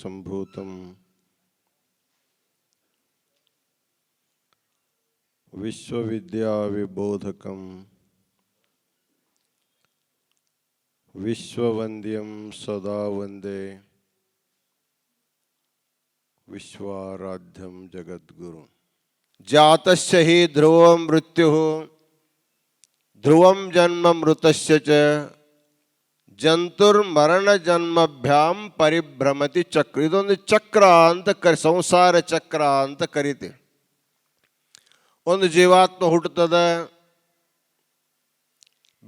सम्भूतम् विश्वविद्याविबोधकं विश्ववंद्यम सदा वंदे विश्वाराध्यम जगद्गुरु जात ध्रुव मृत्यु। ध्रुव जन्म मृत ಜಂತುರ್ಮರಣ ಜನ್ಮಭ್ಯಾಂ ಪರಿಭ್ರಮತಿ ಚಕ್ರ. ಇದೊಂದು ಚಕ್ರ ಅಂತ ಕರಿ, ಸಂಸಾರ ಚಕ್ರ ಅಂತ ಕರಿತೀವಿ. ಒಂದು ಜೀವಾತ್ಮ ಹುಟ್ಟುತ್ತದ,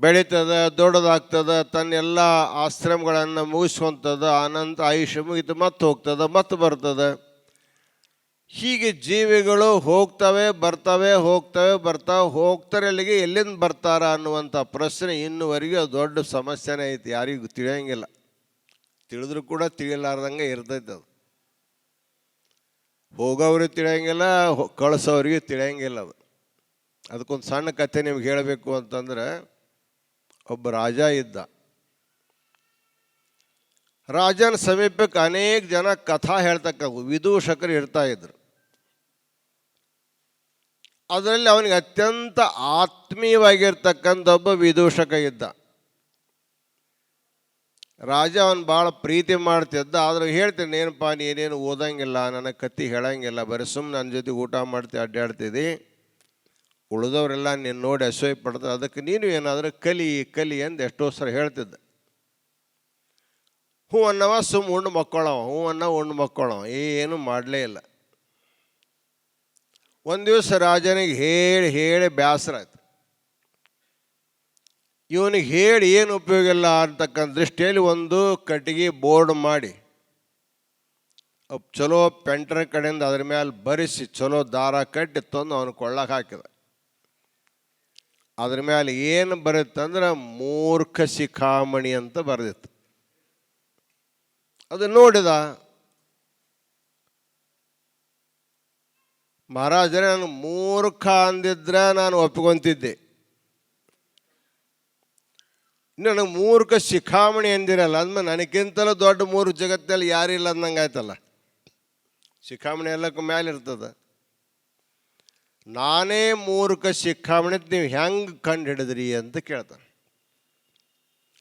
ಬೆಳೀತದ, ದೊಡ್ಡದಾಗ್ತದ, ತನ್ನೆಲ್ಲ ಆಶ್ರಮಗಳನ್ನು ಮುಗಿಸ್ಕೊತದ ಆನಂತ ಆಯುಷ್ಯ ಮುಗಿತು, ಮತ್ತೆ ಹೋಗ್ತದೆ, ಮತ್ತೆ ಬರ್ತದೆ. ಹೀಗೆ ಜೀವಿಗಳು ಹೋಗ್ತವೆ, ಬರ್ತವೆ, ಹೋಗ್ತವೆ ಬರ್ತಾವೆ ಹೋಗ್ತಾರೆ ಅಲ್ಲಿಗೆ ಎಲ್ಲಿಂದ ಬರ್ತಾರ ಅನ್ನುವಂಥ ಪ್ರಶ್ನೆ ಇನ್ನುವರೆಗೂ ದೊಡ್ಡ ಸಮಸ್ಯೆನೇ ಐತಿ, ಯಾರಿಗೂ ತಿಳಿಯಂಗಿಲ್ಲ. ತಿಳಿದ್ರೂ ಕೂಡ ತಿಳಿಯಲಾರ್ದಂಗೆ ಇರ್ತೈತೆ ಅದು. ಹೋಗೋವ್ರಿಗೆ ತಿಳಿಯಂಗಿಲ್ಲ ಕಳಿಸೋರಿಗೆ ತಿಳಿಯಂಗಿಲ್ಲ ಅದು. ಅದಕ್ಕೊಂದು ಸಣ್ಣ ಕಥೆ ನಿಮ್ಗೆ ಹೇಳಬೇಕು ಅಂತಂದ್ರೆ, ಒಬ್ಬ ರಾಜ ಇದ್ದ. ರಾಜನ ಸಮೀಪಕ್ಕೆ ಅನೇಕ ಜನ ಕಥಾ ಹೇಳ್ತಕ್ಕ ವಿದೂಷಕರು ಇರ್ತಾ ಇದ್ರು. ಅದರಲ್ಲಿ ಅವನಿಗೆ ಅತ್ಯಂತ ಆತ್ಮೀಯವಾಗಿರ್ತಕ್ಕಂಥ ಒಬ್ಬ ವಿದೂಷಕ ಇದ್ದ. ರಾಜ ಅವನು ಭಾಳ ಪ್ರೀತಿ ಮಾಡ್ತಿದ್ದ, ಆದ್ರೆ ಹೇಳ್ತೀನಿ, ಏನಪ್ಪ, ನೀನೇನು ಓದಂಗಿಲ್ಲ, ನನಗೆ ಕತ್ತಿ ಹೇಳಂಗಿಲ್ಲ, ಬರೀ ಸುಮ್ಮನೆ ನನ್ನ ಜೊತೆ ಊಟ ಮಾಡ್ತಿ ಅಡ್ಡಾಡ್ತಿದ್ದಿ ಉಳಿದವರೆಲ್ಲ ನೀನು ನೋಡಿ ಅಸೂಯೆ ಪಡ್ತಾರೆ ಅದಕ್ಕೆ ನೀನು ಏನಾದರೂ ಕಲಿ ಕಲಿ ಎಂದು ಎಷ್ಟೋ ಸಲ ಹೇಳ್ತಿದ್ದ. ಹೂ ಅನ್ನವ ಸುಮ್ಮ ಉಣ್ಣು ಮಕ್ಕಳವ ಹೂ ಅನ್ನ ಉಣ್ಣು ಮಕ್ಕಳವ, ಏನು ಮಾಡಲೇ ಇಲ್ಲ. ಒಂದು ದಿವಸ ರಾಜನಿಗೆ ಹೇಳಿ ಹೇಳಿ ಬೇಸರ ಆಯ್ತು. ಇವನಿಗೆ ಹೇಳಿ ಏನು ಉಪಯೋಗ ಇಲ್ಲ ಅಂತಕ್ಕಂಥ ದೃಷ್ಟಿಯಲ್ಲಿ ಒಂದು ಕಟ್ಟಿಗೆ ಬೋರ್ಡ್ ಮಾಡಿ ಚಲೋ ಪೆಂಟರ್ ಕಡೆಯಿಂದ ಅದ್ರ ಮೇಲೆ ಬರಿಸಿ, ಚಲೋ ದಾರ ಕಟ್ಟಿ ತಂದು ಅವನು ಕೊಳ್ಳಕ್ಕೆ ಹಾಕಿದ. ಅದ್ರ ಮೇಲೆ ಏನು ಬರುತ್ತಂದ್ರೆ ಮೂರ್ಖ ಶಿಖಾಮಣಿ ಅಂತ ಬರೆದಿತ್ತು. ಅದು ನೋಡಿದ ಮಹಾರಾಜರೇ, ನಾನು ಮೂರ್ಖ ಅಂದಿದ್ರೆ ನಾನು ಒಪ್ಕೊಂತಿದ್ದೆ ನನಗೆ ಮೂರ್ಖ ಶಿಖಾಮಣಿ ಅಂದಿರಲ್ಲ, ಅಂದ್ಮೇಲೆ ನನಗಿಂತಲೂ ದೊಡ್ಡ ಮೂರು ಜಗತ್ತಲ್ಲಿ ಯಾರಿಲ್ಲ ಅಂದಂಗೆ ಆಯ್ತಲ್ಲ. ಶಿಖಾಮಣಿ ಎಲ್ಲಕ್ಕೂ ಮೇಲೆ ಇರ್ತದೆ. ನಾನೇ ಮೂರ್ಖ ಶಿಖಾಮಣಿ ನೀವು ಹೆಂಗೆ ಕಂಡು ಹಿಡಿದ್ರಿ ಅಂತ ಕೇಳ್ತಾನೆ.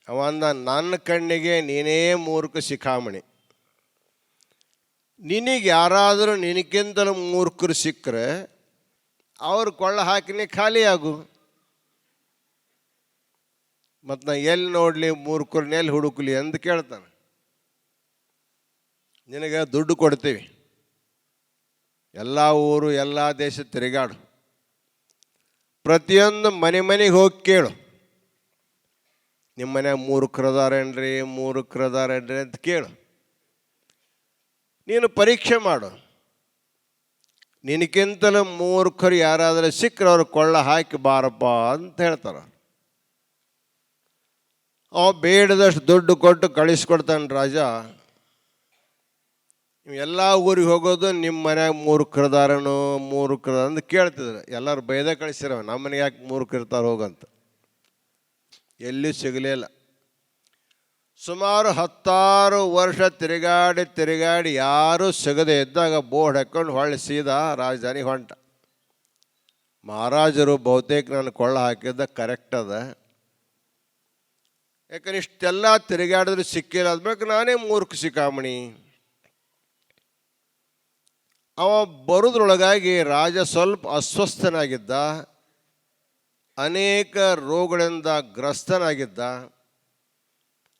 ಅವಂದ ನನ್ನ ಕಣ್ಣಿಗೆ ನೀನೇ ಮೂರ್ಖ ಶಿಖಾಮಣಿ. ನಿನಗೆ ಯಾರಾದರೂ ನಿನಗಿಂತಲೂ ಮೂರ್ಖರು ಸಿಕ್ಕರೆ ಅವ್ರು ಕೊಳ್ಳ ಹಾಕಿನೇ ಖಾಲಿ ಆಗು. ಮತ್ತು ನಾ ಎಲ್ಲಿ ನೋಡಲಿ ಮೂರ್ಖರನ್ನ ಎಲ್ಲಿ ಹುಡುಕಲಿ ಅಂತ ಕೇಳ್ತಾನೆ. ನಿನಗೆ ದುಡ್ಡು ಕೊಡ್ತೀವಿ. ಎಲ್ಲ ಊರು, ಎಲ್ಲ ದೇಶ ತಿರುಗಾಡು. ಪ್ರತಿಯೊಂದು ಮನೆ ಮನೆಗೆ ಹೋಗಿ ಕೇಳು. ನಿಮ್ಮ ಮನೆ ಮೂರು ಕ್ರದಾರೇನ್ರಿ ಮೂರು ಕ್ರದಾರೇನ್ರಿ ಅಂತ ಕೇಳು. ನೀನು ಪರೀಕ್ಷೆ ಮಾಡು. ನಿನಗಿಂತಲೂ ಮೂರ್ಖರು ಯಾರಾದರೂ ಸಿಕ್ಕರೆ ಅವ್ರು ಕೊಳ್ಳ ಹಾಕಿ ಬಾರಪ್ಪ ಅಂತ ಹೇಳ್ತಾರೆ. ಅವ ಬೇಡದಷ್ಟು ದುಡ್ಡು ಕೊಟ್ಟು ಕಳಿಸ್ಕೊಡ್ತಾನೆ ರಾಜ. ಎಲ್ಲ ಊರಿಗೆ ಹೋಗೋದು ನಿಮ್ಮ ಮನ್ಯಾಗ ಮೂರ್ಖರದಾರನು ಮೂರ್ಖರ ಅಂತ ಕೇಳ್ತಿದ್ರು. ಎಲ್ಲರೂ ಬೈದ ಕಳಿಸಿರವ ನಮ್ಮ ಮನೆಗೆ ಯಾಕೆ ಮೂರ್ಖರಿರ್ತಾರೆ ಹೋಗಂತ. ಎಲ್ಲಿ ಸಿಗಲೇ ಇಲ್ಲ. ಸುಮಾರು ಹತ್ತಾರು ವರ್ಷ ತಿರುಗಾಡಿ ತಿರುಗಾಡಿ ಯಾರೂ ಸಿಗದೆ ಇದ್ದಾಗ ಬೋರ್ಡ್ ಹಾಕ್ಕೊಂಡು ಹೊಳ್ಳಿ ಸೀದಾ ರಾಜಧಾನಿ ಹೊಂಟ. ಮಹಾರಾಜರು ಬಹುತೇಕ ನಾನು ಕೊಳ್ಳ ಹಾಕಿದ್ದ ಕರೆಕ್ಟ್ ಅದ. ಯಾಕಂದ್ರೆ ಇಷ್ಟೆಲ್ಲ ತಿರುಗಾಡಿದ್ರೆ ಸಿಕ್ಕಿಲ್ಲ. ಅದ್ಬೇಕು ನಾನೇ ಮೂರ್ಖ ಸಿಕ್ಕಾಮಣಿ. ಅವ ಬರೋದ್ರೊಳಗಾಗಿ ರಾಜ ಸ್ವಲ್ಪ ಅಸ್ವಸ್ಥನಾಗಿದ್ದ. ಅನೇಕ ರೋಗಗಳಿಂದ ಗ್ರಸ್ತನಾಗಿದ್ದ.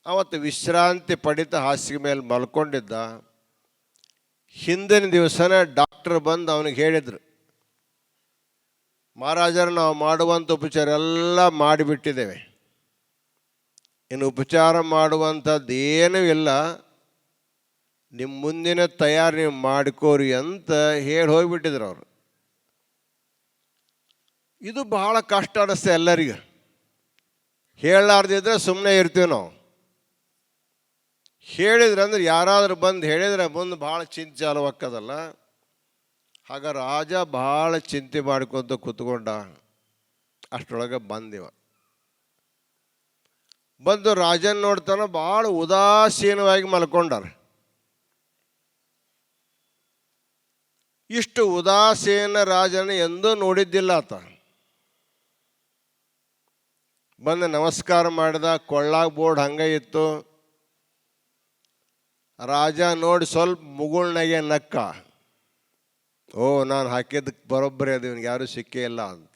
ಅವತ್ತು ವಿಶ್ರಾಂತಿ ಪಡಿತ ಹಾಸಿಗೆ ಮೇಲೆ ಮಲ್ಕೊಂಡಿದ್ದ. ಹಿಂದಿನ ದಿವಸನೇ ಡಾಕ್ಟರ್ ಬಂದು ಅವನಿಗೆ ಹೇಳಿದರು, ಮಹಾರಾಜರು, ನಾವು ಮಾಡುವಂಥ ಉಪಚಾರ ಎಲ್ಲ ಮಾಡಿಬಿಟ್ಟಿದ್ದೇವೆ. ಇನ್ನು ಉಪಚಾರ ಮಾಡುವಂಥದ್ದು ಏನೂ ಇಲ್ಲ. ನಿಮ್ಮ ಮುಂದಿನ ತಯಾರಿ ನೀವು ಮಾಡಿಕೋರಿ ಅಂತ ಹೇಳಿ ಹೋಗಿಬಿಟ್ಟಿದ್ರು ಅವರು. ಇದು ಬಹಳ ಕಷ್ಟ ಅನ್ನಿಸ್ತೆ ಎಲ್ಲರಿಗೂ. ಹೇಳಲಾರ್ದಿದ್ರೆ ಸುಮ್ಮನೆ ಇರ್ತೀವಿ ನಾವು. ಹೇಳಿದ್ರೆ ಅಂದ್ರೆ ಯಾರಾದರೂ ಬಂದು ಹೇಳಿದ್ರೆ ಮುಂದೆ ಭಾಳ ಚಿಂತೆ ಚಾಲು ಹಾಕದಲ್ಲ ಆಗ ರಾಜ ಭಾಳ ಚಿಂತೆ ಮಾಡ್ಕೊತ ಕೂತ್ಕೊಂಡ. ಅಷ್ಟರೊಳಗೆ ಬಂದಿವ. ಬಂದು ರಾಜನ್ ನೋಡ್ತಾನ ಭಾಳ ಉದಾಸೀನವಾಗಿ ಮಲ್ಕೊಂಡಾರ. ಇಷ್ಟು ಉದಾಸೀನ ರಾಜನ ಎಂದೂ ನೋಡಿದ್ದಿಲ್ಲ ಆತ. ಬಂದು ನಮಸ್ಕಾರ ಮಾಡಿದ, ಕೊಳ್ಳಾಗ ಬೋರ್ಡ್ ಹಂಗೆ ಇತ್ತು. ರಾಜ ನೋಡಿ ಸ್ವಲ್ಪ ಮುಗುಳ್ನಾಗೆ ನಕ್ಕ. ಓ, ನಾನು ಹಾಕಿದ್ದಕ್ಕೆ ಬರೋಬ್ಬರಿ ಅದು, ಇವನಿಗೆ ಯಾರೂ ಸಿಕ್ಕೇ ಇಲ್ಲ ಅಂತ.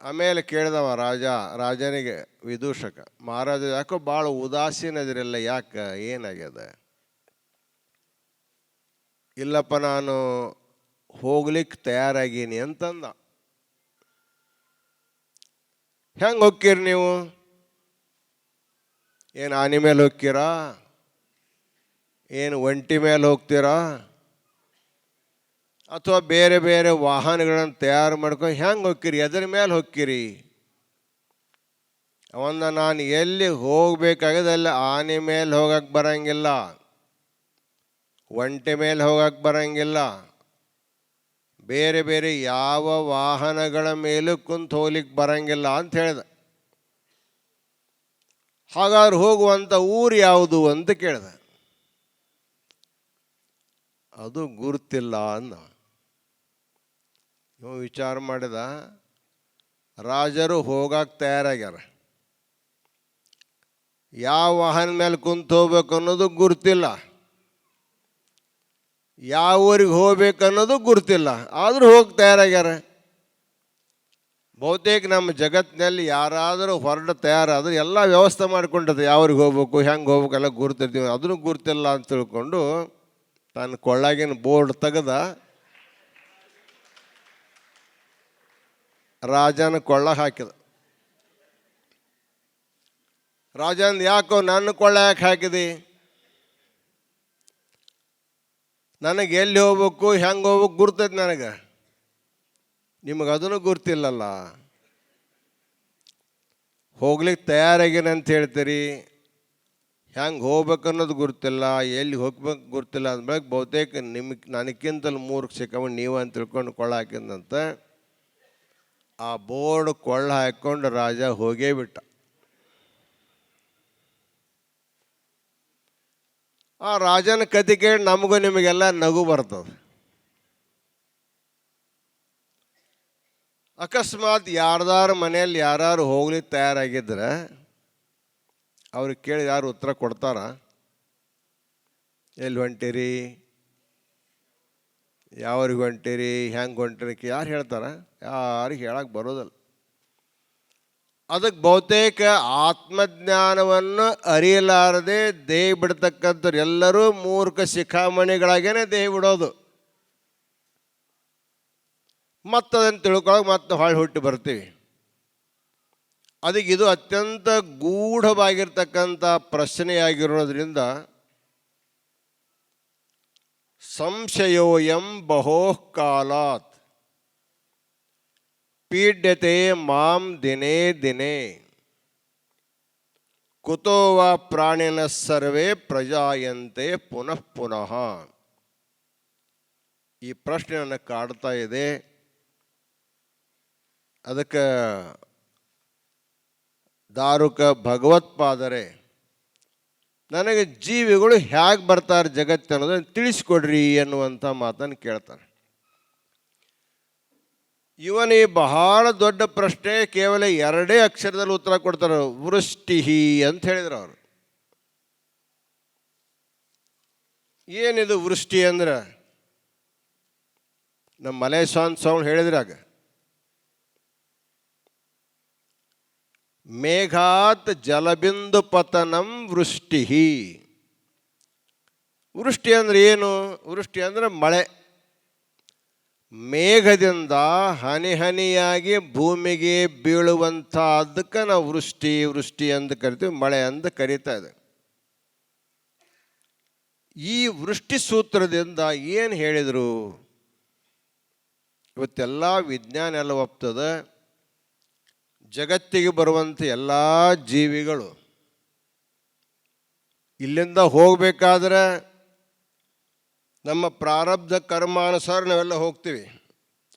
ಆಮೇಲೆ ಕೇಳಿದವ ರಾಜ, ರಾಜನಿಗೆ ವಿದೂಷಕ, ಮಹಾರಾಜ ಯಾಕೋ ಭಾಳ ಉದಾಸೀನದಿರಲ್ಲ ಯಾಕೆ, ಏನಾಗ್ಯದ? ಇಲ್ಲಪ್ಪ, ನಾನು ಹೋಗ್ಲಿಕ್ಕೆ ತಯಾರಾಗೀನಿ ಅಂತಂದ. ಹೆಂಗೆ ಹೋಗ್ತೀರಿ ನೀವು? ಏನು ಆನೆ ಮೇಲೆ ಹೋಗ್ತೀರಾ? ಏನು ಒಂಟಿ ಮೇಲೆ ಹೋಗ್ತೀರಾ? ಅಥವಾ ಬೇರೆ ಬೇರೆ ವಾಹನಗಳನ್ನು ತಯಾರು ಮಾಡ್ಕೊಂಡು ಹೆಂಗೆ ಹೋಗ್ತೀರಿ? ಎದ್ರ ಮೇಲೆ ಹೋಗ್ತೀರಿ? ಅವನ್ನ ನಾನು ಎಲ್ಲಿ ಹೋಗಬೇಕಾಗಿದೆ ಅಲ್ಲಿ ಆನೆ ಮೇಲೆ ಹೋಗಕ್ಕೆ ಬರಂಗಿಲ್ಲ. ಒಂಟೆ ಮೇಲೆ ಹೋಗಕ್ಕೆ ಬರಂಗಿಲ್ಲ. ಬೇರೆ ಬೇರೆ ಯಾವ ವಾಹನಗಳ ಮೇಲೂ ಕುಂತು ಹೋಗ್ಲಿಕ್ಕೆ ಬರಂಗಿಲ್ಲ ಅಂತ ಹೇಳ್ದ. ಹಾಗಾದ್ರೆ ಹೋಗುವಂಥ ಊರು ಯಾವುದು ಅಂತ ಕೇಳಿದ. ಅದು ಗುರುತಿಲ್ಲ ಅಂದ. ವಿಚಾರ ಮಾಡಿದ, ರಾಜರು ಹೋಗಕ್ಕೆ ತಯಾರಾಗ್ಯಾರ. ಯಾವ ವಾಹನ ಮೇಲೆ ಕುಂತು ಹೋಗ್ಬೇಕು ಅನ್ನೋದು ಗುರುತಿಲ್ಲ. ಯಾವ ಊರಿಗೆ ಹೋಗ್ಬೇಕನ್ನೋದು ಗುರುತಿಲ್ಲ. ಆದರೂ ಹೋಗಿ ತಯಾರಾಗ್ಯಾರ. ಬಹುತೇಕ ನಮ್ಮ ಜಗತ್ತಿನಲ್ಲಿ ಯಾರಾದರೂ ಹೊರಡ ತಯಾರಾದರೂ ಎಲ್ಲ ವ್ಯವಸ್ಥೆ ಮಾಡ್ಕೊಂಡಿರ್ತಾರೆ ಯಾವ್ರಿಗೆ ಹೋಗ್ಬೇಕು, ಹೆಂಗೆ ಹೋಗ್ಬೇಕು ಎಲ್ಲ ಗುರ್ತಿರ್ತೀವಿ. ಅದನ್ನು ಗುರ್ತಿಲ್ಲ ಅಂತ ತಿಳ್ಕೊಂಡು ತನ್ನ ಕೊಳ್ಳಾಗಿನ ಬೋರ್ಡ್ ತೆಗೆದ. ರಾಜನ ಕೊಳ್ಳ ಹಾಕಿದ. ರಾಜನ್ ಯಾಕೋ ನನ್ನ ಕೊಳ್ಳ ಯಾಕೆ ಹಾಕಿದಿ? ನನಗೆ ಎಲ್ಲಿ ಹೋಗ್ಬೇಕು, ಹೆಂಗೆ ಹೋಗ್ಬೇಕು ಗುರ್ತೈತೆ ನನಗೆ. ನಿಮಗೆ ಅದನ್ನು ಗುರ್ತಿಲ್ಲಲ್ಲ ಹೋಗ್ಲಿಕ್ಕೆ ತಯಾರಾಗೇನ ಅಂತ ಹೇಳ್ತೀರಿ. ಹೆಂಗೆ ಹೋಗ್ಬೇಕನ್ನೋದು ಗುರ್ತಿಲ್ಲ ಎಲ್ಲಿ ಹೋಗ್ಬೇಕು ಗುರ್ತಿಲ್ಲ ಅಂದ್ಮೇಲೆ ಬಹುತೇಕ ನಿಮಗೆ ನನಗಿಂತಲೂ ಮೂರ್ಗೆ ಸಿಕ್ಕವ ನೀವು ಅಂತ ತಿಳ್ಕೊಂಡು ಕೊಳ್ಳ ಹಾಕಿದಂತ ಆ ಬೋರ್ಡ್ ಕೊಳ್ಳ ಹಾಕ್ಕೊಂಡು ರಾಜ ಹೋಗೇ ಬಿಟ್ಟ. ಆ ರಾಜನ ಕತೆ ಕೇಳಿ ನಮಗೂ ನಿಮಗೆಲ್ಲ ನಗು ಬರ್ತದೆ. ಅಕಸ್ಮಾತ್ ಯಾರ್ದಾರು ಮನೆಯಲ್ಲಿ ಯಾರು ಹೋಗ್ಲಿಕ್ಕೆ ತಯಾರಾಗಿದ್ರೆ ಅವ್ರಿಗೆ ಕೇಳಿ ಯಾರು ಉತ್ತರ ಕೊಡ್ತಾರ? ಎಲ್ಲಿ ಹೊಂಟಿರಿ? ಯಾವ್ರಿಗೆ ಹೊಂಟಿರಿ? ಹೆಂಗೆ ಹೊಂಟಿರಿ ಯಾರು ಹೇಳ್ತಾರ? ಯಾರಿಗೆ ಹೇಳಕ್ಕೆ ಬರೋದಲ್ಲ. ಅದಕ್ಕೆ ಬಹುತೇಕ ಆತ್ಮಜ್ಞಾನವನ್ನು ಅರಿಯಲಾರದೆ ದೇಹ ಬಿಡ್ತಕ್ಕಂಥವ್ರು ಎಲ್ಲರೂ ಮೂರ್ಖ ಶಿಖಾಮಣಿಗಳಾಗೇನೆ ದೇಹ ಬಿಡೋದು. ಮತ್ತು ಅದನ್ನು ತಿಳ್ಕೊಳಕ್ಕೆ ಮತ್ತೆ ಹಾಳು ಹುಟ್ಟಿ ಬರ್ತೀವಿ. ಅದಕ್ಕೆ ಇದು ಅತ್ಯಂತ ಗೂಢವಾಗಿರ್ತಕ್ಕಂಥ ಪ್ರಶ್ನೆಯಾಗಿರೋದ್ರಿಂದ ಸಂಶಯೋಯಂ ಬಹೋಕಾಲಾತ್ ಪೀಡ್ಯತೆ ಮಾಂ ದಿನೇ ದಿನೇ. ಕುತೋವ ಪ್ರಾಣಿನ ಸರ್ವೇ ಪ್ರಜಾಯಂತೆ ಪುನಃ ಪುನಃ. ಈ ಪ್ರಶ್ನೆಯನ್ನು ಕಾಡ್ತಾ ಇದೆ. ಅದಕ್ಕೆ ದಾರುಕ ಭಗವತ್ಪಾದರೆ ನನಗೆ ಜೀವಿಗಳು ಹೇಗೆ ಬರ್ತಾರೆ ಜಗತ್ತು ಅನ್ನೋದನ್ನು ತಿಳಿಸ್ಕೊಡ್ರಿ ಅನ್ನುವಂಥ ಮಾತನ್ನು ಕೇಳ್ತಾರೆ. ಇವನೇ ಬಹಳ ದೊಡ್ಡ ಪ್ರಶ್ನೆ, ಕೇವಲ ಎರಡೇ ಅಕ್ಷರದಲ್ಲಿ ಉತ್ತರ ಕೊಡ್ತಾರೆ, ವೃಷ್ಟಿಹಿ ಅಂತ ಹೇಳಿದ್ರು ಅವರು. ಏನಿದು ವೃಷ್ಟಿ ಅಂದ್ರೆ? ನಮ್ಮ ಮಲೇಶ್ವಾನ್ ಸ್ವಾಮಿ ಹೇಳಿದ್ರಾಗ ಮೇಘಾತ್ ಜಲಬಿಂದು ಪತನಂ ವೃಷ್ಟಿ ವೃಷ್ಟಿ ಅಂದ್ರೆ ಏನು? ವೃಷ್ಟಿ ಅಂದ್ರೆ ಮಳೆ. ಮೇಘದಿಂದ ಹನಿ ಹನಿಯಾಗಿ ಭೂಮಿಗೆ ಬೀಳುವಂಥ ಅದಕ್ಕೆ ನಾವು ವೃಷ್ಟಿ ವೃಷ್ಟಿ ಅಂತ ಕರಿತೀವಿ, ಮಳೆ ಅಂತ ಕರೀತಾ ಇದೆ. ಈ ವೃಷ್ಟಿ ಸೂತ್ರದಿಂದ ಏನು ಹೇಳಿದರು? ಇವತ್ತೆಲ್ಲ ವಿಜ್ಞಾನ ಎಲ್ಲ ಒಪ್ತದೆ. ಜಗತ್ತಿಗೆ ಬರುವಂಥ ಎಲ್ಲ ಜೀವಿಗಳು ಇಲ್ಲಿಂದ ಹೋಗಬೇಕಾದ್ರೆ ನಮ್ಮ ಪ್ರಾರಬ್ಧ ಕರ್ಮಾನುಸಾರ ನಾವೆಲ್ಲ ಹೋಗ್ತೀವಿ.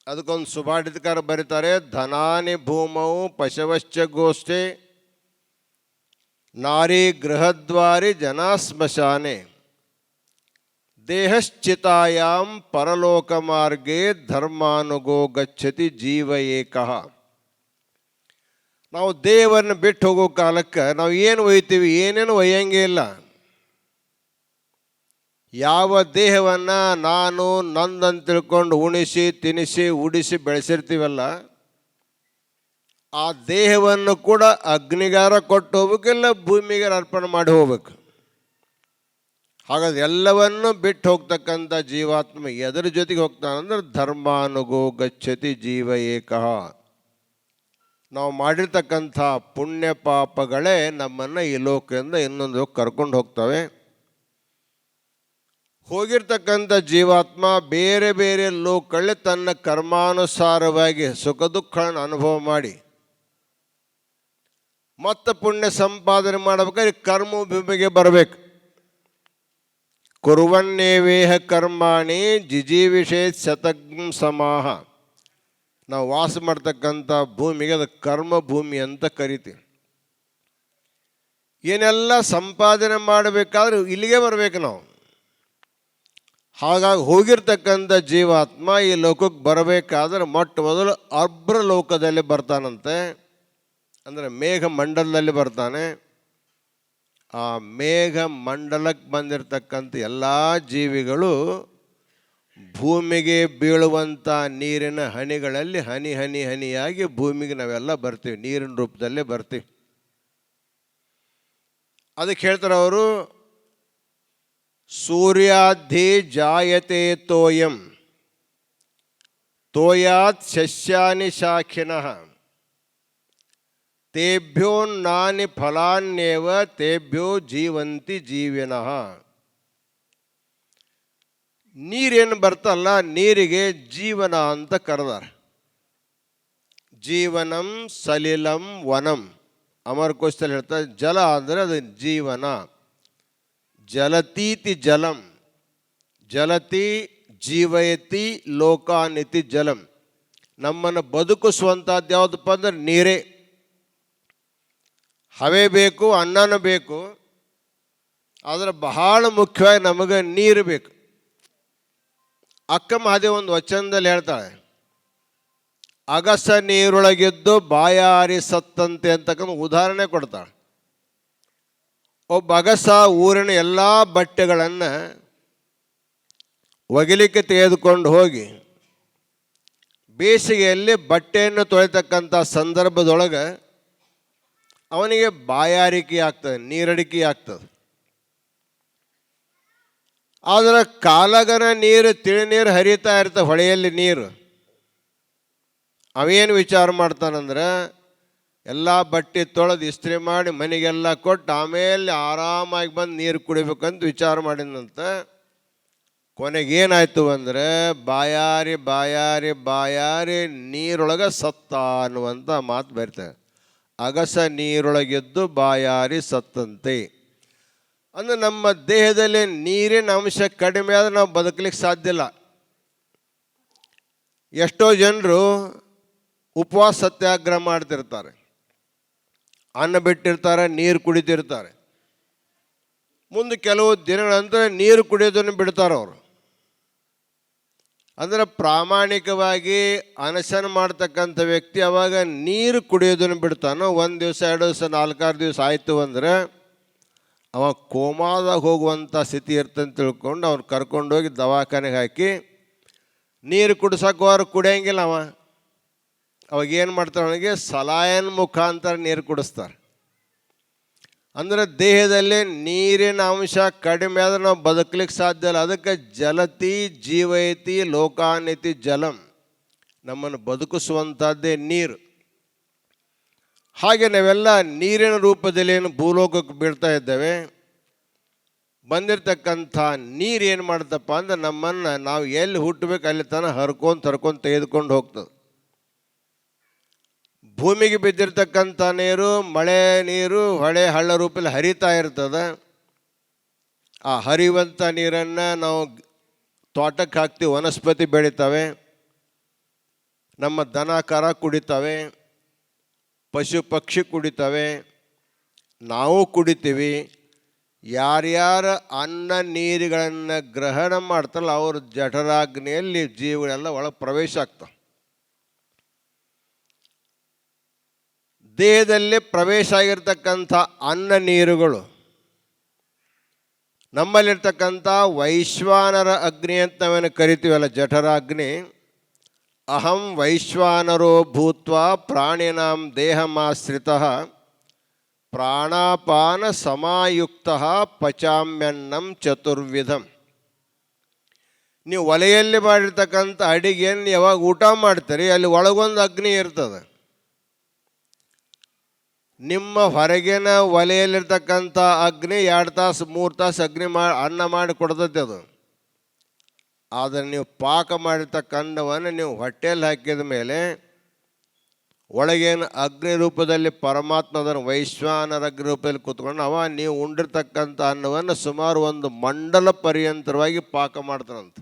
ಅದಕ್ಕೊಂದು ಸುಭಾಡಿತಕಾರ ಬರೀತಾರೆ, ಧನಾನಿ ಭೂಮವು ಪಶವಶ್ಚ ಗೋಷ್ಠಿ ನಾರಿ ಗೃಹದ್ವಾರಿ ಜನ ಸ್ಮಶಾನೆ ದೇಹಶ್ಚಿತಾಯಾಮ್ ಪರಲೋಕ ಮಾರ್ಗೇ ಧರ್ಮಾನುಗೋ ಗಚ್ಚತಿ ಜೀವ ಏಕಃ. ನಾವು ದೇವರನ್ನ ಬಿಟ್ಟು ಹೋಗೋ ಕಾಲಕ್ಕೆ ನಾವು ಏನು ಒಯ್ತೀವಿ, ಏನೇನು ಒಯ್ಯಂಗೆ ಇಲ್ಲ. ಯಾವ ದೇಹವನ್ನು ನಾನು ನಂದಂತ ತಿಳ್ಕೊಂಡು ಉಣಿಸಿ, ತಿನಿಸಿ, ಉಡಿಸಿ ಬೆಳೆಸಿರ್ತೀವಲ್ಲ, ಆ ದೇಹವನ್ನು ಕೂಡ ಅಗ್ನಿಗಾರ ಕೊಟ್ಟು ಹೋಗ್ಬೇಕಿಲ್ಲ ಭೂಮಿಗೆ ಅರ್ಪಣೆ ಮಾಡಿ ಹೋಗ್ಬೇಕು. ಹಾಗಾದ್ರೆ ಎಲ್ಲವನ್ನು ಬಿಟ್ಟು ಹೋಗ್ತಕ್ಕಂಥ ಜೀವಾತ್ಮ ಎದರ ಜೊತೆಗೆ ಹೋಗ್ತಾನಂದ್ರೆ ಧರ್ಮಾನುಗೋ ಗಚ್ಚತಿ ಜೀವ ಏಕಃ. ನಾವು ಮಾಡಿರ್ತಕ್ಕಂಥ ಪುಣ್ಯ ಪಾಪಗಳೇ ನಮ್ಮನ್ನು ಈ ಲೋಕದಿಂದ ಇನ್ನೊಂದು ಕರ್ಕೊಂಡು ಹೋಗ್ತವೆ. ಹೋಗಿರ್ತಕ್ಕಂಥ ಜೀವಾತ್ಮ ಬೇರೆ ಬೇರೆ ಲೋಕಗಳೇ ತನ್ನ ಕರ್ಮಾನುಸಾರವಾಗಿ ಸುಖ ದುಃಖಗಳನ್ನು ಅನುಭವ ಮಾಡಿ, ಮತ್ತೆ ಪುಣ್ಯ ಸಂಪಾದನೆ ಮಾಡಬೇಕಾದ್ರೆ ಕರ್ಮ ಭೂಮಿಗೆ ಬರಬೇಕು. ಕುರುವನ್ನೇವೇಹ ಕರ್ಮಾಣಿ ಜಿಜೀವಿಷೇ ಶತಗ್ ಸಮಾಹ. ನಾವು ವಾಸ ಮಾಡ್ತಕ್ಕಂಥ ಭೂಮಿಗೆ ಅದು ಕರ್ಮ ಭೂಮಿ ಅಂತ ಕರಿತೀವಿ. ಏನೆಲ್ಲ ಸಂಪಾದನೆ ಮಾಡಬೇಕಾದ್ರೆ ಇಲ್ಲಿಗೆ ಬರಬೇಕು ನಾವು. ಹಾಗಾಗಿ ಹೋಗಿರ್ತಕ್ಕಂಥ ಜೀವಾತ್ಮ ಈ ಲೋಕಕ್ಕೆ ಬರಬೇಕಾದ್ರೆ ಮೊಟ್ಟ ಮೊದಲು ಅಬ್ರ ಲೋಕದಲ್ಲಿ ಬರ್ತಾನಂತೆ. ಅಂದರೆ ಮೇಘ ಮಂಡಲದಲ್ಲಿ ಬರ್ತಾನೆ. ಆ ಮೇಘ ಮಂಡಲಕ್ಕೆ ಬಂದಿರತಕ್ಕಂಥ ಎಲ್ಲ ಜೀವಿಗಳು ಭೂಮಿಗೆ ಬೀಳುವಂಥ ನೀರಿನ ಹನಿಗಳಲ್ಲಿ ಹನಿ ಹನಿ ಹನಿಯಾಗಿ ಭೂಮಿಗೆ ನಾವೆಲ್ಲ ಬರ್ತೀವಿ, ನೀರಿನ ರೂಪದಲ್ಲೇ ಬರ್ತೀವಿ. ಅದಕ್ಕೆ ಹೇಳ್ತಾರೆ ಅವರು, ಸೂರ್ಯಾಧಿ ಜಾಯತೆ ತೋಯಂ, ತೋಯಾತ್ ಸಸ್ಯಾನಿ ಶಾಖಿನಃ, ತೇಭ್ಯೋ ನಾನಿ ಫಲಾನ್ಯೇವ, ತೇಭ್ಯೋ ಜೀವಂತಿ ಜೀವಿನಃ. ನೀರೇನು ಬರ್ತಲ್ಲ, ನೀರಿಗೆ ಜೀವನ ಅಂತ ಕರೆದಾರೆ. ಜೀವನಂ ಸಲಿಲಂ ವನಂ. ಅಮರಕೋಶದಲ್ಲಿ ಹೇಳ್ತಾರೆ ಜಲ ಅಂದರೆ ಅದು ಜೀವನ. ಜಲತೀತಿ ಜಲಂ. ಜಲತಿ ಜೀವಯತಿ ಲೋಕಾನಿತಿ ಜಲಂ. ನಮ್ಮನ್ನು ಬದುಕಿಸುವಂಥದ್ದು ಯಾವುದಪ್ಪ ಅಂದ್ರೆ ನೀರೇ. ಹವೆ ಬೇಕು, ಅನ್ನನೂ ಬೇಕು, ಆದರೆ ಬಹಳ ಮುಖ್ಯವಾಗಿ ನಮಗೆ ನೀರು ಬೇಕು. ಅಕ್ಕ ಮಹಾದೇವ್ ಒಂದು ವಚನದಲ್ಲಿ ಹೇಳ್ತಾಳೆ, ಅಗಸ ನೀರೊಳಗೆದ್ದು ಬಾಯಾರಿ ಸತ್ತಂತೆ ಅಂತಕ್ಕಂಥ ಉದಾಹರಣೆ ಕೊಡ್ತಾಳೆ. ಒಬ್ಬ ಅಗಸ ಊರಿನ ಎಲ್ಲ ಬಟ್ಟೆಗಳನ್ನು ಒಗಿಲಿಕ್ಕೆ ತೆಗೆದುಕೊಂಡು ಹೋಗಿ, ಬೇಸಿಗೆಯಲ್ಲಿ ಬಟ್ಟೆಯನ್ನು ತೊಳಿತಕ್ಕಂಥ ಸಂದರ್ಭದೊಳಗೆ ಅವನಿಗೆ ಬಾಯಾರಿಕೆ ಆಗ್ತದೆ, ನೀರಡಿಕೆ ಆಗ್ತದೆ. ಆದರೆ ಕಾಲಗನ ನೀರು ತಿಳಿ ನೀರು ಹರಿತಾ ಇರ್ತವೆ ಹೊಳೆಯಲ್ಲಿ ನೀರು. ಅವೇನು ವಿಚಾರ ಮಾಡ್ತಾನಂದ್ರೆ, ಎಲ್ಲ ಬಟ್ಟೆ ತೊಳೆದು ಇಸ್ತ್ರಿ ಮಾಡಿ ಮನೆಗೆಲ್ಲ ಕೊಟ್ಟು ಆಮೇಲೆ ಆರಾಮಾಗಿ ಬಂದು ನೀರು ಕುಡಿಬೇಕಂತ ವಿಚಾರ ಮಾಡಿದಂತ ಕೊನೆಗೇನಾಯ್ತು ಅಂದರೆ, ಬಾಯಾರಿ ಬಾಯಾರಿ ಬಾಯಾರಿ ನೀರೊಳಗೆ ಸತ್ತ ಅನ್ನುವಂಥ ಮಾತು ಬರ್ತದೆ. ಅಗಸ ನೀರೊಳಗೆದ್ದು ಬಾಯಾರಿ ಸತ್ತಂತೆ. ಅಂದರೆ ನಮ್ಮ ದೇಹದಲ್ಲಿ ನೀರಿನ ಅಂಶ ಕಡಿಮೆ ಆದರೆ ನಾವು ಬದುಕಲಿಕ್ಕೆ ಸಾಧ್ಯ ಇಲ್ಲ. ಎಷ್ಟೋ ಜನರು ಉಪವಾಸ ಸತ್ಯಾಗ್ರಹ ಮಾಡ್ತಿರ್ತಾರೆ. ಅನ್ನ ಬಿಟ್ಟಿರ್ತಾರೆ, ನೀರು ಕುಡಿತಿರ್ತಾರೆ. ಮುಂದೆ ಕೆಲವು ದಿನಗಳ ನೀರು ಕುಡಿಯೋದನ್ನು ಬಿಡ್ತಾರೆ ಅವರು. ಅಂದರೆ ಪ್ರಾಮಾಣಿಕವಾಗಿ ಅನಶನ ಮಾಡ್ತಕ್ಕಂಥ ವ್ಯಕ್ತಿ ಅವಾಗ ನೀರು ಕುಡಿಯೋದನ್ನು ಬಿಡ್ತಾನೋ. ಒಂದು ದಿವಸ, ಎರಡು ದಿವಸ, ನಾಲ್ಕಾರು ದಿವಸ ಆಯಿತು ಅಂದರೆ ಅವ ಕೋಮಾದಾಗ ಹೋಗುವಂಥ ಸ್ಥಿತಿ ಇರ್ತಂತ ತಿಳ್ಕೊಂಡು ಅವ್ನು ಕರ್ಕೊಂಡೋಗಿ ದವಾಖಾನೆಗೆ ಹಾಕಿ, ನೀರು ಕುಡಿಸೋಕೋರು ಕುಡಿಯಂಗಿಲ್ಲ ಅವ. ಅವಾಗ ಏನು ಮಾಡ್ತಾರೆ ಅವನಿಗೆ? ಸಲಾಯನ್ ಮುಖಾಂತರ ನೀರು ಕುಡಿಸ್ತಾರೆ. ಅಂದರೆ ದೇಹದಲ್ಲಿ ನೀರಿನ ಅಂಶ ಕಡಿಮೆ ಆದ್ರೆ ನಾವು ಬದುಕಲಿಕ್ಕೆ ಸಾಧ್ಯ ಇಲ್ಲ. ಅದಕ್ಕೆ ಜಲತಿ ಜೀವಯತಿ ಲೋಕಾನಿತಿ ಜಲಂ. ನಮ್ಮನ್ನು ಬದುಕಿಸುವಂಥದ್ದೇ ನೀರು. ಹಾಗೆ ನಾವೆಲ್ಲ ನೀರಿನ ರೂಪದಲ್ಲಿ ಏನು ಭೂಲೋಕಕ್ಕೆ ಬೀಳ್ತಾ ಇದ್ದೇವೆ. ಬಂದಿರತಕ್ಕಂಥ ನೀರು ಏನು ಮಾಡ್ತಪ್ಪ ಅಂದ್ರೆ ನಮ್ಮನ್ನು ನಾವು ಎಲ್ಲಿ ಹುಟ್ಟಬೇಕು ಅಲ್ಲಿ ತನಕ ಹರ್ಕೊಂಡು ತರ್ಕೊಂಡು ತೆಗೆದುಕೊಂಡು ಹೋಗ್ತದೆ. ಭೂಮಿಗೆ ಬಿದ್ದಿರ್ತಕ್ಕಂಥ ನೀರು, ಮಳೆ ನೀರು, ಹೊಳೆ ಹಳ್ಳ ರೂಪದಲ್ಲಿ ಹರಿತಾ ಇರ್ತದೆ. ಆ ಹರಿಯುವಂಥ ನೀರನ್ನು ನಾವು ತೋಟಕ್ಕೆ ಹಾಕ್ತೀವಿ, ವನಸ್ಪತಿ ಬೆಳಿತವೆ. ನಮ್ಮ ದನ ಕರ ಕುಡಿತವೆ. ಪಶು ಪಕ್ಷಿ ಕುಡಿತವೆ, ನಾವು ಕುಡಿತೀವಿ. ಯಾರ್ಯಾರ ಅನ್ನ ನೀರುಗಳನ್ನು ಗ್ರಹಣ ಮಾಡ್ತಲ್ಲ ಅವ್ರ ಜಠರಾಗ್ನಿಯಲ್ಲಿ ಜೀವಗಳೆಲ್ಲ ಒಳಗೆ ಪ್ರವೇಶ ಆಗ್ತಾವೆ. ದೇಹದಲ್ಲಿ ಪ್ರವೇಶ ಆಗಿರ್ತಕ್ಕಂಥ ಅನ್ನ ನೀರುಗಳು, ನಮ್ಮಲ್ಲಿರ್ತಕ್ಕಂಥ ವೈಶ್ವಾನರ ಅಗ್ನಿ ಅಂತ ನಾವೇನು ಕರಿತೀವಲ್ಲ, ಜಠರಾಗ್ನಿ. ಅಹಂ ವೈಶ್ವಾನರೋ ಭೂತ್ವ ಪ್ರಾಣಿನಾಂ ದೇಹಮಾಶ್ರಿತ ಪ್ರಾಣಾಪಾನ ಸಮಾಯುಕ್ತ ಪಚಾಮ್ಯನ್ನಂ ಚತುರ್ವಿಧಂ ನೀವು ಒಲೆಯಲ್ಲಿ ಮಾಡಿರ್ತಕ್ಕಂಥ ಅಡಿಗೆಯನ್ನು ಯಾವಾಗ ಊಟ ಮಾಡ್ತೀರಿ, ಅಲ್ಲಿ ಒಳಗೊಂದು ಅಗ್ನಿ ಇರ್ತದೆ. ನಿಮ್ಮ ಹೊರಗಿನ ಒಲೆಯಲ್ಲಿರ್ತಕ್ಕಂಥ ಅಗ್ನಿ ಎರಡು ತಾಸು, ಮೂರು ತಾಸು ಅಗ್ನಿ ಮಾ, ಅನ್ನ ಮಾಡಿ ಕೊಡ್ತೈತೆ ಅದು. ಆದರೆ ನೀವು ಪಾಕ ಮಾಡಿರ್ತಕ್ಕ ಅನ್ನವನ್ನು ನೀವು ಹೊಟ್ಟೆಯಲ್ಲಿ ಹಾಕಿದ ಮೇಲೆ ಒಳಗೇನು ಅಗ್ನಿ ರೂಪದಲ್ಲಿ ಪರಮಾತ್ಮ ಅದನ್ನು ವೈಶ್ವಾನರ ಅಗ್ನಿ ರೂಪದಲ್ಲಿ ಕೂತ್ಕೊಂಡು ಅವ ನೀವು ಉಂಡಿರ್ತಕ್ಕಂಥ ಅನ್ನವನ್ನು ಸುಮಾರು ಒಂದು ಮಂಡಲ ಪರ್ಯಂತರವಾಗಿ ಪಾಕ ಮಾಡ್ತಾನಂತ.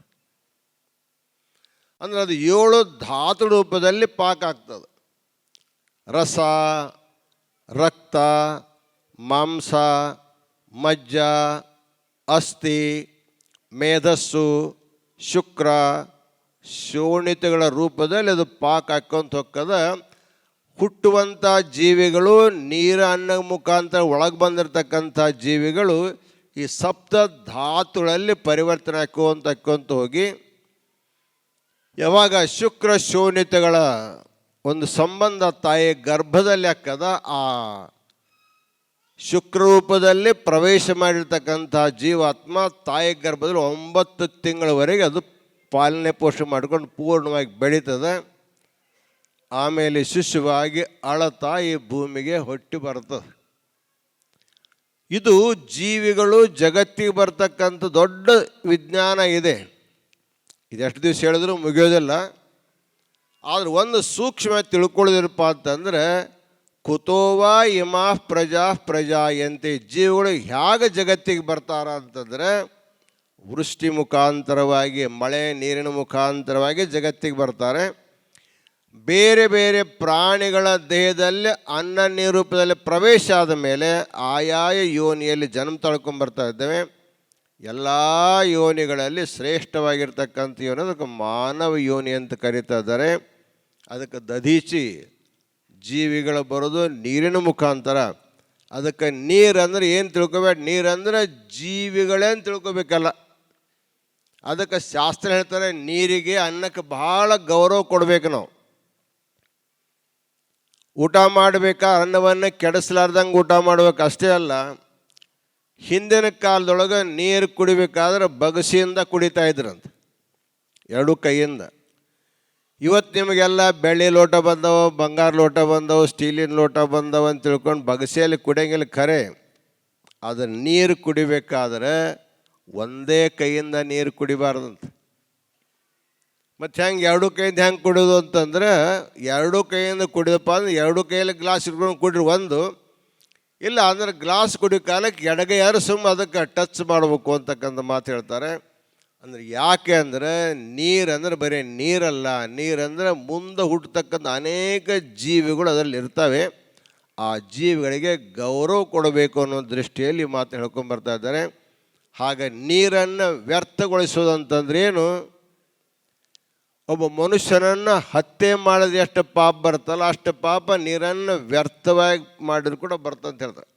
ಅಂದ್ರೆ ಅದು ಏಳು ಧಾತು ರೂಪದಲ್ಲಿ ಪಾಕ ಆಗ್ತದೆ. ರಸ, ರಕ್ತ, ಮಾಂಸ, ಮಜ್ಜ, ಅಸ್ಥಿ, ಮೇಧಸ್ಸು ಶುಕ್ರ ಶೋಣಿತಗಳ ರೂಪದಲ್ಲಿ ಅದು ಪಾಕ ಹಾಕ್ಕೊಂತ ಹೋಗದ ಹುಟ್ಟುವಂಥ ಜೀವಿಗಳು ನೀರ ಅನ್ನ ಮುಖಾಂತರ ಒಳಗೆ ಬಂದಿರತಕ್ಕಂಥ ಜೀವಿಗಳು ಈ ಸಪ್ತ ಧಾತುಗಳಲ್ಲಿ ಪರಿವರ್ತನೆ ಹಾಕುವಂತ ಹಾಕ್ಕೊಂತ ಹೋಗಿ, ಯಾವಾಗ ಶುಕ್ರ ಶೋಣಿತಗಳ ಒಂದು ಸಂಬಂಧ ತಾಯಿ ಗರ್ಭದಲ್ಲಿ ಹಾಕದ, ಆ ಶುಕ್ರರೂಪದಲ್ಲಿ ಪ್ರವೇಶ ಮಾಡಿರ್ತಕ್ಕಂಥ ಜೀವಾತ್ಮ ತಾಯಿ ಗರ್ಭದಲ್ಲಿ ಒಂಬತ್ತು ತಿಂಗಳವರೆಗೆ ಅದು ಪಾಲನೆ ಪೋಷಣೆ ಮಾಡ್ಕೊಂಡು ಪೂರ್ಣವಾಗಿ ಬೆಳೀತದೆ. ಆಮೇಲೆ ಶಿಶುವಾಗಿ ಅಳತಾ ಈ ಭೂಮಿಗೆ ಹೊಟ್ಟಿ ಬರ್ತದೆ. ಇದು ಜೀವಿಗಳು ಜಗತ್ತಿಗೆ ಬರ್ತಕ್ಕಂಥ ದೊಡ್ಡ ವಿಜ್ಞಾನ ಇದೆ. ಇದೆಷ್ಟು ದಿವಸ ಹೇಳಿದ್ರು ಮುಗಿಯೋದಿಲ್ಲ. ಆದರೆ ಒಂದು ಸೂಕ್ಷ್ಮ ತಿಳ್ಕೊಳ್ಳೋದಿರಪ್ಪ ಅಂತಂದ್ರೆ ಕುತೋವಾ ಇಮಾ ಪ್ರಜಾ ಪ್ರಜಾಯಂತೆ ಜೀವಗಳು ಹೇಗೆ ಜಗತ್ತಿಗೆ ಬರ್ತಾರ ಅಂತಂದರೆ ವೃಷ್ಟಿ ಮುಖಾಂತರವಾಗಿ, ಮಳೆ ನೀರಿನ ಮುಖಾಂತರವಾಗಿ ಜಗತ್ತಿಗೆ ಬರ್ತಾರೆ. ಬೇರೆ ಬೇರೆ ಪ್ರಾಣಿಗಳ ದೇಹದಲ್ಲಿ ಅನ್ನ ನೀರೂಪದಲ್ಲಿ ಪ್ರವೇಶ ಆದ ಮೇಲೆ ಆಯಾಯ ಯೋನಿಯಲ್ಲಿ ಜನ್ಮ ತಳ್ಕೊಂಬರ್ತಾ ಇದ್ದೇವೆ. ಎಲ್ಲ ಯೋನಿಗಳಲ್ಲಿ ಶ್ರೇಷ್ಠವಾಗಿರ್ತಕ್ಕಂಥ ಯೋನಿ, ಅದಕ್ಕೆ ಮಾನವ ಯೋನಿ ಅಂತ ಕರೀತಾ ಇದ್ದಾರೆ. ಅದಕ್ಕೆ ದಧೀಚಿ ಜೀವಿಗಳು ಬರೋದು ನೀರಿನ ಮುಖಾಂತರ. ಅದಕ್ಕೆ ನೀರಂದ್ರೆ ಏನು ತಿಳ್ಕೊಬೇಡ ನೀರಂದ್ರೆ ಜೀವಿಗಳೇ ಅಂತ ತಿಳ್ಕೊಬೇಕಲ್ಲ. ಅದಕ್ಕೆ ಶಾಸ್ತ್ರ ಹೇಳ್ತಾರೆ, ನೀರಿಗೆ ಅನ್ನಕ್ಕೆ ಭಾಳ ಗೌರವ ಕೊಡಬೇಕು ನಾವು. ಊಟ ಮಾಡಬೇಕಾ, ಅನ್ನವನ್ನು ಕೆಡಿಸ್ಲಾರ್ದಂಗೆ ಊಟ ಮಾಡ್ಬೇಕು ಅಷ್ಟೇ ಅಲ್ಲ. ಹಿಂದಿನ ಕಾಲದೊಳಗೆ ನೀರು ಕುಡಿಬೇಕಾದ್ರೆ ಬಗಸಿಯಿಂದ ಕುಡಿತಾ ಇದ್ರಂತೆ. ಎರಡು ಕೈಯಿಂದ. ಇವತ್ತು ನಿಮಗೆಲ್ಲ ಬೆಳ್ಳಿ ಲೋಟ ಬಂದವ, ಬಂಗಾರ ಲೋಟ ಬಂದವು, ಸ್ಟೀಲಿನ ಲೋಟ ಬಂದವ ಅಂತ ತಿಳ್ಕೊಂಡು ಬಗಸೆಯಲ್ಲಿ ಕುಡಿಯಂಗಿಲ್ಲ ಖರೆ. ಅದು ನೀರು ಕುಡಿಬೇಕಾದ್ರೆ ಒಂದೇ ಕೈಯಿಂದ ನೀರು ಕುಡಿಬಾರ್ದಂತ. ಮತ್ತು ಹೆಂಗೆ ಎರಡು ಕೈಯಿಂದ ಹೆಂಗೆ ಕುಡಿಯೋದು ಅಂತಂದ್ರೆ ಎರಡು ಕೈಯಿಂದ ಕುಡಿದಪ್ಪ ಅಂದ್ರೆ ಎರಡು ಕೈಯಲ್ಲಿ ಗ್ಲಾಸ್ ಇಟ್ಕೊಂಡು ಕುಡಿರಿ ಒಂದು. ಇಲ್ಲ ಅಂದ್ರೆ ಗ್ಲಾಸ್ ಕುಡಿಯೋ ಕಾಲಕ್ಕೆ ಎಡಗೈ ಯಾರು ಸುಮ್ಮ ಅದಕ್ಕೆ ಟಚ್ ಮಾಡಬೇಕು ಅಂತಕ್ಕಂಥ ಮಾತು ಹೇಳ್ತಾರೆ. ಅಂದ್ರೆ ಯಾಕೆ ಅಂದರೆ ನೀರಂದ್ರೆ ಬರೀ ನೀರಲ್ಲ ನೀರಂದ್ರೆ ಮುಂದೆ ಹುಟ್ಟತಕ್ಕಂಥ ಅನೇಕ ಜೀವಿಗಳು ಅದರಲ್ಲಿ ಇರ್ತವೆ. ಆ ಜೀವಿಗಳಿಗೆ ಗೌರವ ಕೊಡಬೇಕು ಅನ್ನೋ ದೃಷ್ಟಿಯಲ್ಲಿ ಮಾತು ಹೇಳ್ಕೊಂಬರ್ತಾ ಇದ್ದಾರೆ. ಹಾಗೆ ನೀರನ್ನು ವ್ಯರ್ಥಗೊಳಿಸೋದು ಅಂತಂದ್ರೆ ಏನು? ಒಬ್ಬ ಮನುಷ್ಯನನ್ನು ಹತ್ಯೆ ಮಾಡಿದ್ರೆ ಎಷ್ಟು ಪಾಪ ಬರ್ತಲ್ಲ ಅಷ್ಟು ಪಾಪ ನೀರನ್ನು ವ್ಯರ್ಥವಾಗಿ ಮಾಡಿದ್ರು ಕೂಡ ಬರ್ತಂತ ಹೇಳ್ತಾರೆ.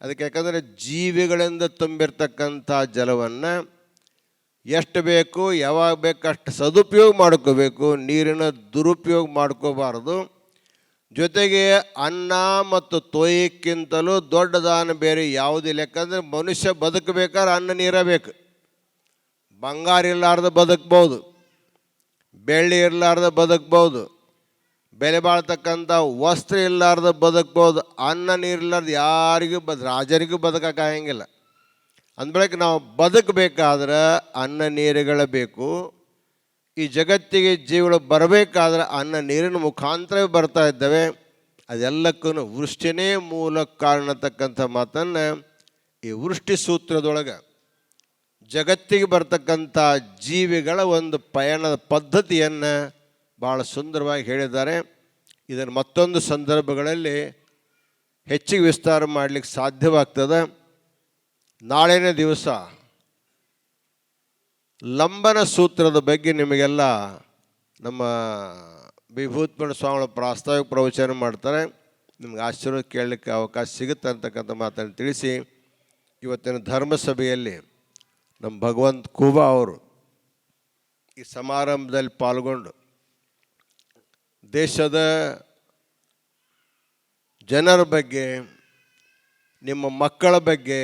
ಅದಕ್ಕೆ ಯಾಕಂದರೆ ಜೀವಿಗಳಿಂದ ತುಂಬಿರ್ತಕ್ಕಂಥ ಜಲವನ್ನು ಎಷ್ಟು ಬೇಕು, ಯಾವಾಗ ಬೇಕು ಅಷ್ಟು ಸದುಪಯೋಗ ಮಾಡ್ಕೋಬೇಕು, ನೀರಿನ ದುರುಪಯೋಗ ಮಾಡ್ಕೋಬಾರ್ದು. ಜೊತೆಗೆ ಅನ್ನ ಮತ್ತು ತೋಯಕ್ಕಿಂತಲೂ ದೊಡ್ಡ ದಾನ ಬೇರೆ ಯಾವುದಿಲ್ಲ ಯಾಕಂದರೆ ಮನುಷ್ಯ ಬದುಕಬೇಕಾದ್ರೆ ಅನ್ನ ನೀರೇ ಬೇಕು. ಬಂಗಾರ ಇರಲಾರ್ದ ಬದುಕ್ಬೋದು. ಬೆಳ್ಳಿ ಇರಲಾರ್ದ ಬದುಕ್ಬೋದು. ಬೆಲೆ ಬಾಳ್ತಕ್ಕಂಥ ವಸ್ತ್ರ ಇರಲಾರ್ದ ಬದುಕ್ಬೋದು. ಅನ್ನ ನೀರಿಲ್ಲಾರ್ದು ಯಾರಿಗೂ ಬದ್ ರಾಜರಿಗೂ ಬದುಕಕ್ಕಾಗಂಗಿಲ್ಲ. ಅಂದ್ಬಳಕ್ಕೆ ನಾವು ಬದುಕಬೇಕಾದ್ರೆ ಅನ್ನ ನೀರುಗಳ ಬೇಕು. ಈ ಜಗತ್ತಿಗೆ ಜೀವಗಳು ಬರಬೇಕಾದ್ರೆ ಅನ್ನ ನೀರಿನ ಮುಖಾಂತರವೇ ಬರ್ತಾ ಇದ್ದಾವೆ. ಅದೆಲ್ಲಕ್ಕೂ ವೃಷ್ಟಿನೇ ಮೂಲ ಕಾರಣ ತಕ್ಕಂಥ ಮಾತನ್ನು ಈ ವೃಷ್ಟಿ ಸೂತ್ರದೊಳಗೆ ಜಗತ್ತಿಗೆ ಬರ್ತಕ್ಕಂಥ ಜೀವಿಗಳ ಒಂದು ಪಯಣದ ಪದ್ಧತಿಯನ್ನು ಭಾಳ ಸುಂದರವಾಗಿ ಹೇಳಿದ್ದಾರೆ. ಇದನ್ನು ಮತ್ತೊಂದು ಸಂದರ್ಭಗಳಲ್ಲಿ ಹೆಚ್ಚಿಗೆ ವಿಸ್ತಾರ ಮಾಡಲಿಕ್ಕೆ ಸಾಧ್ಯವಾಗ್ತದೆ. ನಾಳಿನ ದಿವಸ ಲಂಬನ ಸೂತ್ರದ ಬಗ್ಗೆ ನಿಮಗೆಲ್ಲ ನಮ್ಮ ವಿಭೂತ್ಪಣ ಸ್ವಾಮಿ ಪ್ರಾಸ್ತಾವಿಕ ಪ್ರವಚನ ಮಾಡ್ತಾರೆ. ನಿಮ್ಗೆ ಆಶ್ಚರ್ಯ ಕೇಳಲಿಕ್ಕೆ ಅವಕಾಶ ಸಿಗುತ್ತೆ ಅಂತಕ್ಕಂಥ ಮಾತನ್ನು ತಿಳಿಸಿ. ಇವತ್ತಿನ ಧರ್ಮಸಭೆಯಲ್ಲಿ ನಮ್ಮ ಭಗವಂತ ಕೂಬಾ ಅವರು ಈ ಸಮಾರಂಭದಲ್ಲಿ ಪಾಲ್ಗೊಂಡು ದೇಶದ ಜನರ ಬಗ್ಗೆ, ನಿಮ್ಮ ಮಕ್ಕಳ ಬಗ್ಗೆ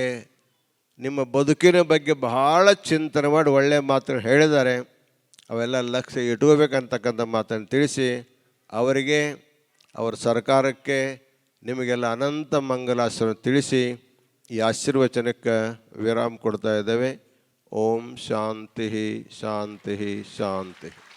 ನಿಮ್ಮ ಬದುಕಿನ ಬಗ್ಗೆ ಬಹಳ ಚಿಂತನೆ ಮಾಡಿ ಒಳ್ಳೆಯ ಮಾತು ಹೇಳಿದ್ದಾರೆ. ಅವೆಲ್ಲ ಲಕ್ಷ್ಯ ಇಟ್ಕೋಬೇಕಂತಕ್ಕಂಥ ಮಾತನ್ನು ತಿಳಿಸಿ, ಅವರಿಗೆ, ಅವರ ಸರ್ಕಾರಕ್ಕೆ ನಿಮಗೆಲ್ಲ ಅನಂತ ಮಂಗಲಾಸನ ತಿಳಿಸಿ, ಈ ಆಶೀರ್ವಚನಕ್ಕೆ ವಿರಾಮ ಕೊಡ್ತಾ ಇದ್ದೇವೆ. ಓಂ ಶಾಂತಿ ಶಾಂತಿ ಶಾಂತಿ.